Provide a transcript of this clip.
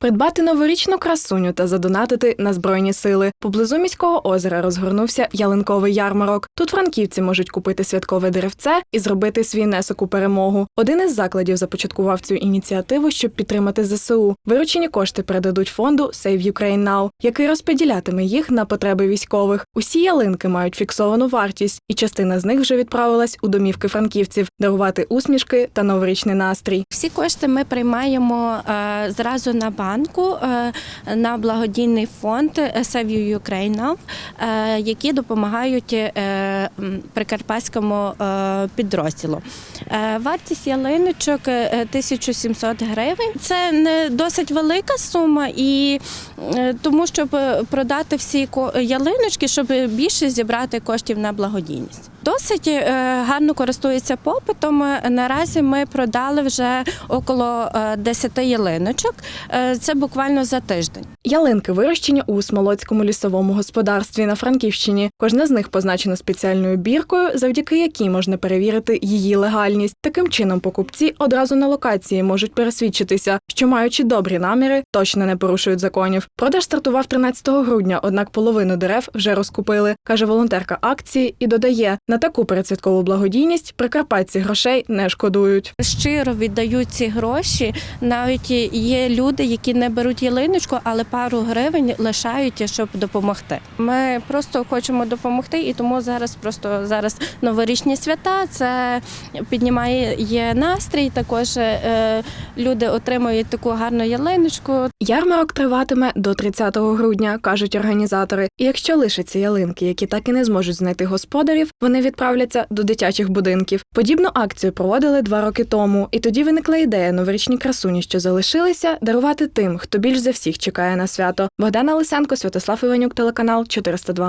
Придбати новорічну красуню та задонатити на збройні сили. Поблизу міського озера розгорнувся ялинковий ярмарок. Тут франківці можуть купити святкове деревце і зробити свій внесок у перемогу. Один із закладів започаткував цю ініціативу, щоб підтримати ЗСУ. Виручені кошти передадуть фонду Save Ukraine Now, який розподілятиме їх на потреби військових. Усі ялинки мають фіксовану вартість, і частина з них вже відправилась у домівки франківців дарувати усмішки та новорічний настрій. Всі кошти ми приймаємо е, зразу на банку е, на благодійний фонд Save Ukraine е, які допомагають е, прикарпатському підрозділу. Вартість ялиночок е, 1700 гривень. Це не досить велика сума, і тому, щоб продати всі ялиночки, щоб більше зібрати коштів на благодійність. Досить е, гарно користується попитом. Наразі ми продали вже около е, 10 ялиночок. Е, Це буквально за тиждень. Ялинки вирощені у Смолоцькому лісовому господарстві на Франківщині. Кожна з них позначена спеціальною біркою, завдяки якій можна перевірити її легальність. Таким чином, покупці одразу на локації можуть пересвідчитися, що маючи добрі наміри, точно не порушують законів. Продаж стартував 13 грудня, однак половину дерев вже розкупили, каже волонтерка акції, і додає на таку передсвяткову благодійність прикарпатці грошей не шкодують. Щиро віддають ці гроші. Навіть є люди, які не беруть ялиночку, але пару гривень лишають, щоб допомогти. Ми просто хочемо допомогти, і тому зараз просто зараз новорічні свята. Це піднімає є настрій. Також е, люди отримують таку гарну ялиночку. Ярмарок триватиме до 30 грудня, кажуть організатори. І якщо лишаться ялинки, які так і не зможуть знайти господарів, вони відправляться до дитячих будинків. Подібну акцію проводили два роки тому, і тоді виникла ідея новорічні красуні, що залишилися, дарувати тим, хто більш за всіх чекає на свято. Богдана Лисенко, Святослав Іванюк, телеканал 402.